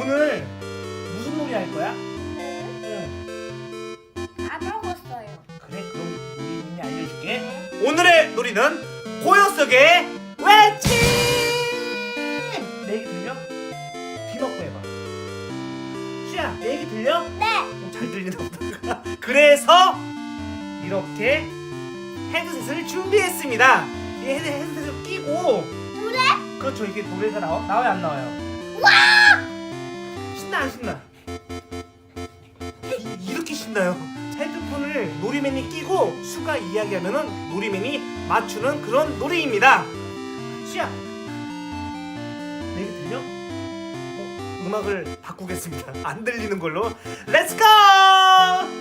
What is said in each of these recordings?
오늘 무슨 놀이 할 거야? 네. 응. 다 먹었어요. 그래 그럼 우리 알려줄게. 네. 오늘의 놀이는 고요 속의 외침. 내 얘기 들려? 귀 먹고 해봐. 수야 내 얘기 들려? 네. 어, 잘 들리나 보다. 그래서 이렇게 헤드셋을 준비했습니다. 이 헤드, 헤드셋을 끼고 노래? 그렇죠 이게 노래가 나와 나와요 안 나와요? 와! 신나 안 신나? 이- 이렇게 신나요. 헤드폰을 놀이맨이 끼고 수가 이야기하면은 놀이맨이 맞추는 그런 놀이입니다. 수야, 내 얘기 들려? 어, 음악을 바꾸겠습니다. 안 들리는 걸로. 렛츠 고!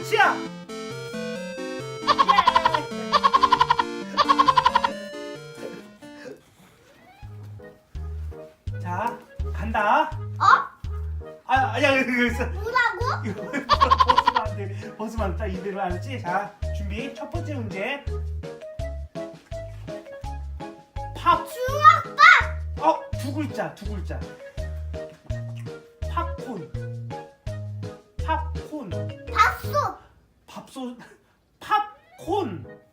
수야. 자, 간다. 어? 아, 아니야, 있어. 뭐라고? 이거 벗으면 안 돼. 벗으면 안 돼. 이대로 알았지? 자, 준비. 첫 번째 문제. 팝. 주먹밥! 어, 두 글자, 두 글자. 팝콘. 팝콘. 밥솥! 밥솥. 팝콘!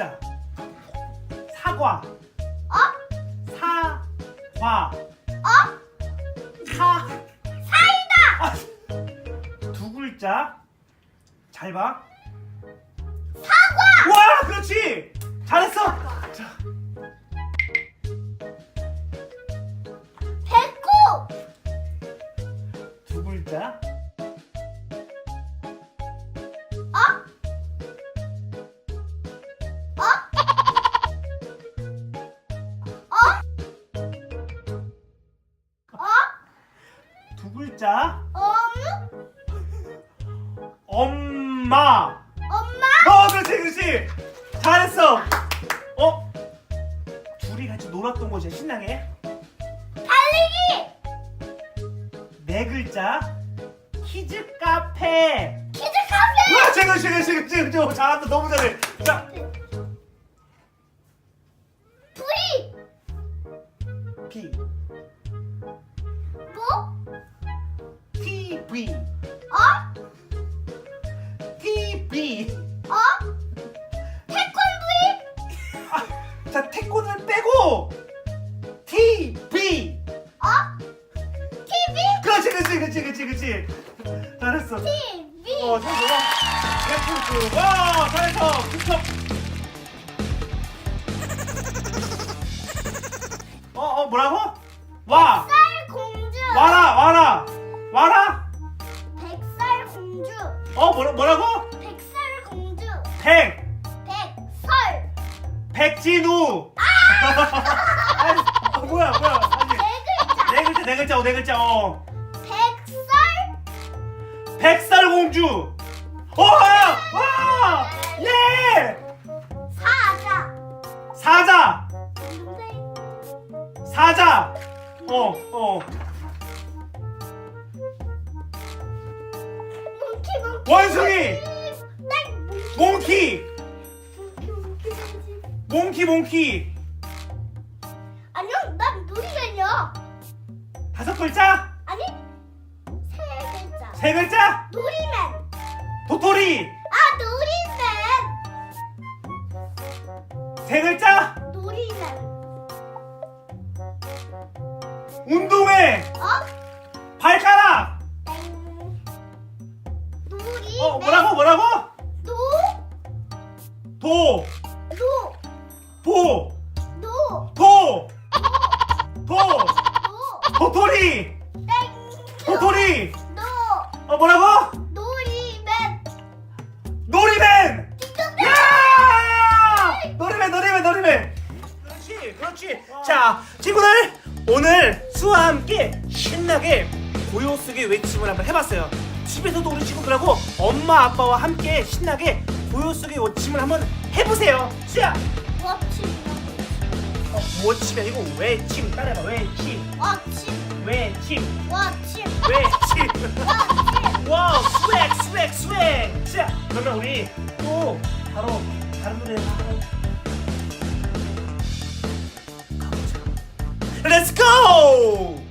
글자. 사과. 어? 사과. 어? 사. 사이다! 아, 두 글자. 잘 봐. 사과! 와, 그렇지. 두 글자. 엄? 엄마. 엄마? 어, 그렇지, 그렇지. 잘했어. 어? 둘이 같이 놀았던 곳이야, 신나게. 달리기! 네 글자. 키즈 카페. 키즈 카페! 와, 제가, 제가, 제가, 제가, 제가, 잘한다. 너무 잘해. 자, TV, 어? TV. 어? 태권브이? 아, 자, 태권을 빼고 TV. 어? TV? 그렇지, 그렇지, 그렇지, 그렇지, 그렇지. 잘했어. TV! 어, 잘 놀아. 레프트. 와, 잘했어. 굿top. 어, 어, 뭐라고? 어, 뭐라, 뭐라고? 백살 공주! 백, 백설! 백진우. 아니, 어, 뭐야, 뭐야. 아니, 네 글자! 네 글자, 네 글자, 어, 네 글자, 어. 백설! 백설공주. 어, 와, 와, 예. 사자! 사자, 근데 사자. 어, 어. 원숭이. 네 몽키 몽키, 몽키. 아니요 난 놀이맨이야 다섯 글자, 아니 세 글자 세 글자. 놀이맨 도토리, 아 놀이맨 세 글자. 놀이맨 운동회, 어? 발가락. 뭐라고? 노? 도, 노 보, 노 도, 도, 노 도토리, 땡 도토리. 노 어, 뭐라고? 놀이맨 놀이맨. 야! 놀이맨, 놀이맨, 놀이맨. 그렇지, 그렇지. 자, 친구들 오늘 수와 함께 신나게 고요 속의 외침을 한번 해봤어요. 집에서도 우리 친구들하고 엄마 아빠와 함께 신나게 고요 속의 워침을 한번 해보세요. 수야. 뭐 워치라고 어, 워침이 아니고 외침 따라해봐. 외침. 워치 외침. 워치 외침. 와 스웩 스웩 스웩. 수야. 그러면 우리 또 바로 다른 노래 하고 가보자. 렛츠고!